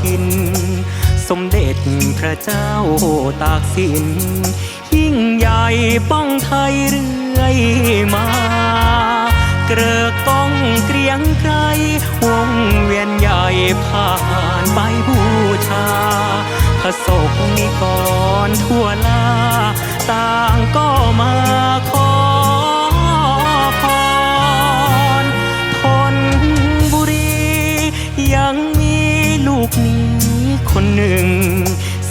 ทิน สมเด็จพระเจ้าตากสิน ยิ่งใหญ่ป้องไทยเรื่อยมา เกรอกก้องเกรียงไกรวงเวียนใหญ่ผ่านไปบูชาพระศกนิกรทั่วลา ต่างก็มาขอ นี้คนหนึ่ง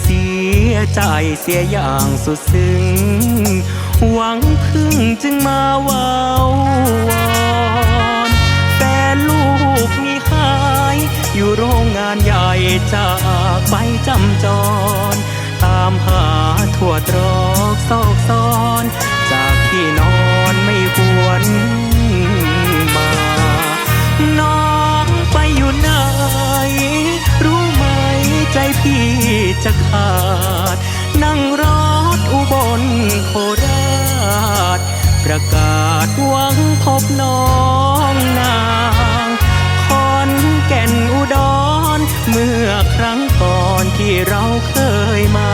เสียใจเสียอย่างสุดซึ้ง หวังพึ่งจึงมาวาวอนแฟนลูกมีหาย อยู่โรงงานใหญ่จากไปจำจร ตามหาทั่วตรอกซอกซอน จากที่นอน ใจพี่จะขาด นั่งรถอุบลโคราช ประกาศหวังพบน้องนางคอนแก่นอุดร เมื่อครั้งก่อนที่เราเคยมา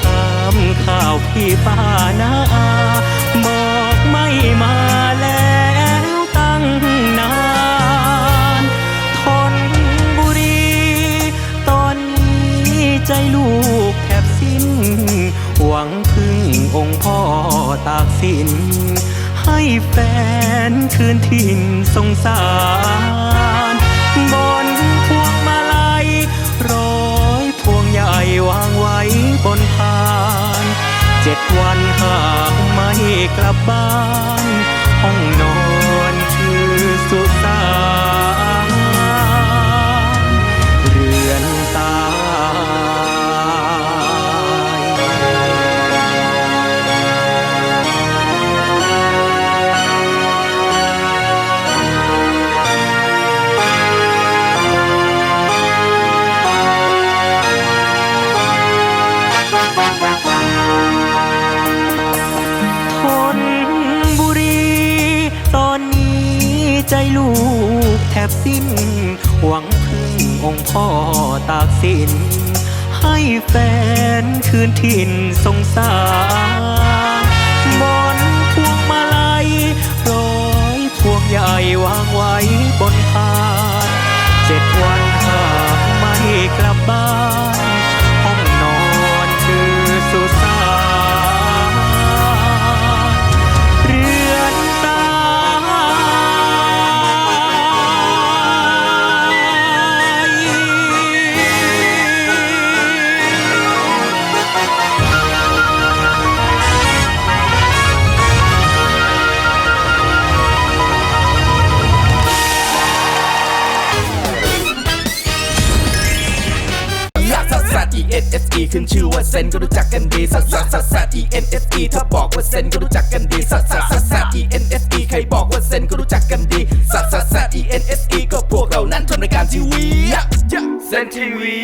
ทำข่าวพี่ป้านาอา ใจลูกแทบสิ้น หวังพึ่งองค์พ่อตากสิน ให้แฟนคืนถิ่นสงสารบนพวงมาลัยร้อยพวงใหญ่วางไว้บนพานเจ็ดวันหากไม่กลับบ้าน ห้องนอนคือสุสาน บสิ้น หวังพึ่งองค์พ่อตากสิน ให้แฟนคืนถิ่นสงสาร NFE ขึ้นชื่อว่าเซนก็รู้จักกันดีสัสสัสสัส ENFE ถ้าบอกว่าเซนก็รู้จักกันดีซักซักซักซัก E N S E ใครบอกว่าเซนก็รู้จักกันดีสัสสัสสัส ENFE ก็พวกเรานั้นทำรายการทีวีเซนทีวี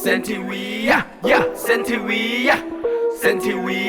เซนทีวีเซนทีวีเซนทีวี